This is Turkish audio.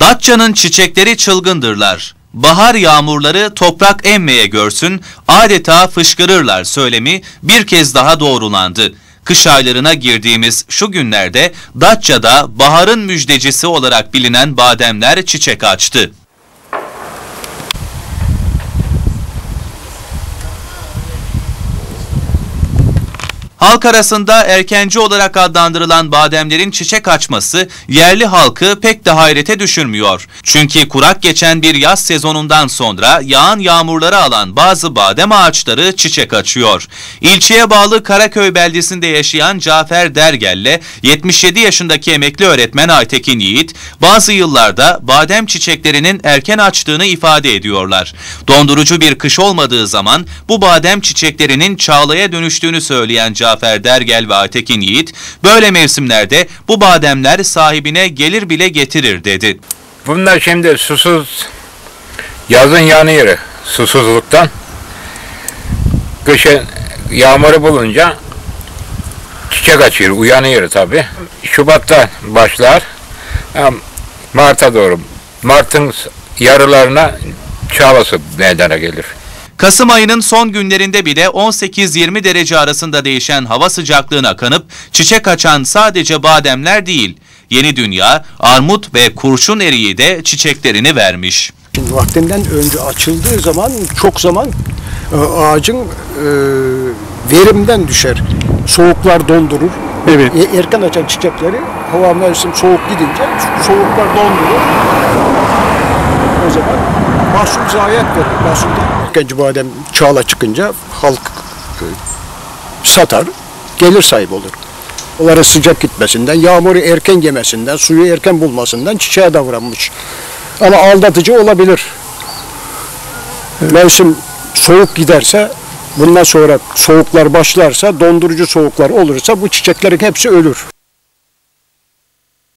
Datça'nın çiçekleri çılgındırlar. Bahar yağmurları toprak emmeye görsün, adeta fışkırırlar söylemi bir kez daha doğrulandı. Kış aylarına girdiğimiz şu günlerde Datça'da baharın müjdecisi olarak bilinen bademler çiçek açtı. Halk arasında erkenci olarak adlandırılan bademlerin çiçek açması yerli halkı pek de hayrete düşürmüyor. Çünkü kurak geçen bir yaz sezonundan sonra yağan yağmurları alan bazı badem ağaçları çiçek açıyor. İlçeye bağlı Karaköy beldesinde yaşayan Cafer Dergel'le 77 yaşındaki emekli öğretmen Aytekin Yiğit bazı yıllarda badem çiçeklerinin erken açtığını ifade ediyorlar. Dondurucu bir kış olmadığı zaman bu badem çiçeklerinin çağlaya dönüştüğünü söyleyen Cafer Dergel ve Aytekin Yiğit, böyle mevsimlerde bu bademler sahibine gelir bile getirir dedi. Bunlar şimdi susuz, yazın yanıyor susuzluktan. Kışın yağmuru bulunca çiçek açıyor, uyanıyor tabi. Şubat'ta başlar, Mart'a doğru. Mart'ın yarılarına çağlası meydana gelir. Kasım ayının son günlerinde bile 18-20 derece arasında değişen hava sıcaklığına kanıp çiçek açan sadece bademler değil, Yeni Dünya, armut ve kurşun eriği de çiçeklerini vermiş. Vaktinden önce açıldığı zaman çok zaman e, ağacın e, verimden düşer. Soğuklar dondurur. Evet. E, erken açan çiçekleri hava mevsim soğuk gidince soğuklar dondurur. O zaman mahsul zayiat verir. Mahsul erkenci badem çağla çıkınca halk e, satar, gelir sahibi olur. Onlara sıcak gitmesinden, yağmuru erken yemesinden, suyu erken bulmasından çiçeğe davranmış. Ama aldatıcı olabilir. Mevsim soğuk giderse, bundan sonra soğuklar başlarsa, dondurucu soğuklar olursa bu çiçeklerin hepsi ölür.